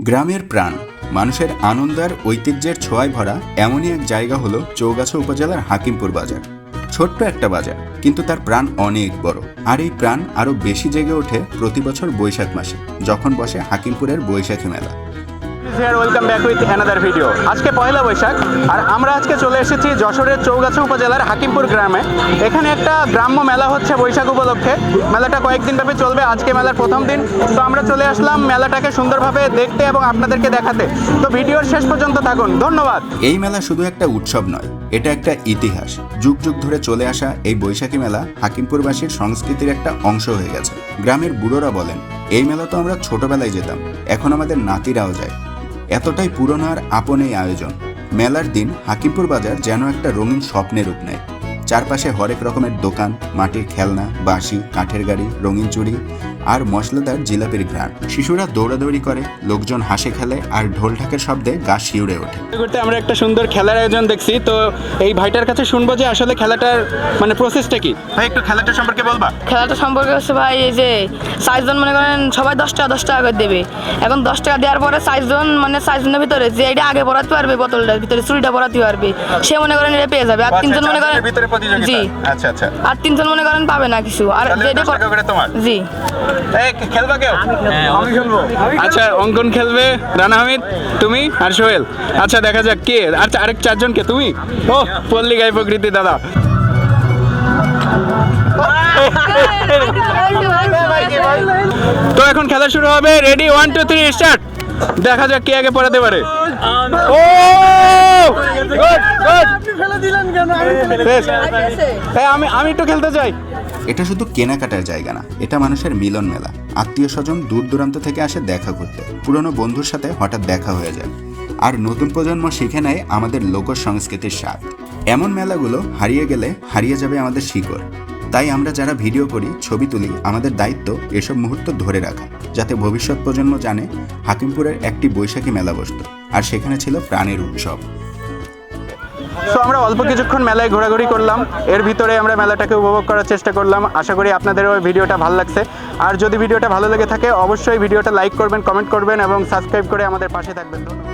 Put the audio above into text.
গ্রামের প্রাণ, মানুষের আনন্দার, ঐতিহ্যের ছোঁয়ায় ভরা এমনই এক জায়গা হলো চৌগাছা উপজেলার হাকিমপুর বাজার। ছোট্ট একটা বাজার, কিন্তু তার প্রাণ অনেক বড়। আর এই প্রাণ আরও বেশি জেগে ওঠে প্রতি বছর বৈশাখ মাসে, যখন বসে হাকিমপুরের বৈশাখী মেলা। Here welcome back with another video আজকে পয়লা বৈশাখ, আর আমরা আজকে চলে এসেছি যশোরের চৌগাছা উপজেলার হাকিমপুর গ্রামে। এখানে একটা গ্রাম্য মেলা হচ্ছে বৈশাখ উপলক্ষে। মেলাটা কয়েকদিন ব্যাপী চলবে, আজকে মেলার প্রথম দিন। তো আমরা চলে আসলাম মেলাটাকে সুন্দরভাবে দেখতে এবং আপনাদেরকে দেখাতে। তো ভিডিওর শেষ পর্যন্ত থাকুন, ধন্যবাদ। এই মেলা শুধু একটা উৎসব নয়, এটা একটা ইতিহাস। যুগ যুগ ধরে চলে আসা এই বৈশাখী মেলা হাকিমপুরবাসীর সংস্কৃতির একটা অংশ হয়ে গেছে। গ্রামের বুড়োরা বলেন, এই মেলা তো আমরা ছোটবেলায় যেতাম, এখন আমাদের নাতিরাও যায়। এতটাই পুরনো আর আপন এই আয়োজন। মেলার দিন হাকিমপুর বাজার যেন একটা রঙিন স্বপ্নের রূপ নেয়। চারপাশে হরেক রকমের দোকান, মাটির খেলনা, বাঁশি, কাঠের গাড়ি, রঙিন চুড়ি আর মশলাদার জিলাপির ঘ্রাণ। শিশুরা দৌড়াদৌড়ি করে লোকজন হাসে খেলে আর ঢোল ঢাকের শব্দে গা শিউড়ে ওঠে। করতে আমরা একটা সুন্দর খেলার আয়োজন দেখছি। তো এই ভাইটার কাছে শুনব যে আসলে খেলাটার মানে প্রসেসটা কি? ভাই একটু খেলাটা সম্পর্কে বলবা। খেলাটা সম্পর্কে হচ্ছে ভাই এই যে সাইজ সাইজন মনে করেন সবাই দশ টাকা দশ টাকা করে দেবে। এখন দশ টাকা দেওয়ার পরে সাইজন মানে সাইজনের ভিতরে যে এটা আগে পড়াতে পারবে বোতলটার ভিতরে চুরিটা পড়াতে পারবে। সে মনে করেন এটা পেয়ে যাবে। আর তিনজন মনে করেন ভিতরে প্রতিযোগিতা। জি। আচ্ছা আচ্ছা। আর তিনজন মনে করেন পাবে না কিছু। আর যেটা করে তোমার? জি। খেলবা কেউ? আমি খেলব। আচ্ছা অঙ্কন খেলবে রানা হামিদ তুমি আর সোহেল। আচ্ছা দেখা যাক কে আচ্ছা আরেক চারজন কে তুমি? ও পল্লী গাই প্রকৃতি দাদা। তো এখন খেলা শুরু হবে ready one two three start দেখা যাক কে আগে পড়াতে পারে। ও! আমি আমি একটু খেলতে চাই। এটা শুধু কেনাকাটার জায়গা না এটা মানুষের মিলন মেলা। আত্মীয় স্বজন দূর দূরান্ত থেকে আসে দেখা করতে। পুরনো বন্ধুর সাথে হঠাৎ দেখা হয়ে যায়। আর নতুন প্রজন্ম শিখে নেয় আমাদের লোক সংস্কৃতির স্বাদ। এমন মেলাগুলো হারিয়ে গেলে হারিয়ে যাবে আমাদের শিকড়। তাই আমরা যারা ভিডিও করি ছবি তুলি আমাদের দায়িত্ব এসব মুহূর্ত ধরে রাখা যাতে ভবিষ্যৎ প্রজন্ম জানে হাকিমপুরের একটি বৈশাখী মেলা বসত। আর সেখানে ছিল প্রাণের উৎসব। সো আমরা অল্প কিছুক্ষণ মেলায় ঘোরাঘুরি করলাম। এর ভিতরে আমরা মেলাটাকে উপভোগ করার চেষ্টা করলাম। আশা করি আপনাদেরও ভিডিওটা ভালো লাগছে। আর যদি ভিডিওটা ভালো লেগে থাকে, অবশ্যই ভিডিওটা লাইক করবেন, কমেন্ট করবেন এবং সাবস্ক্রাইব করে আমাদের পাশে থাকবেন। ধন্যবাদ।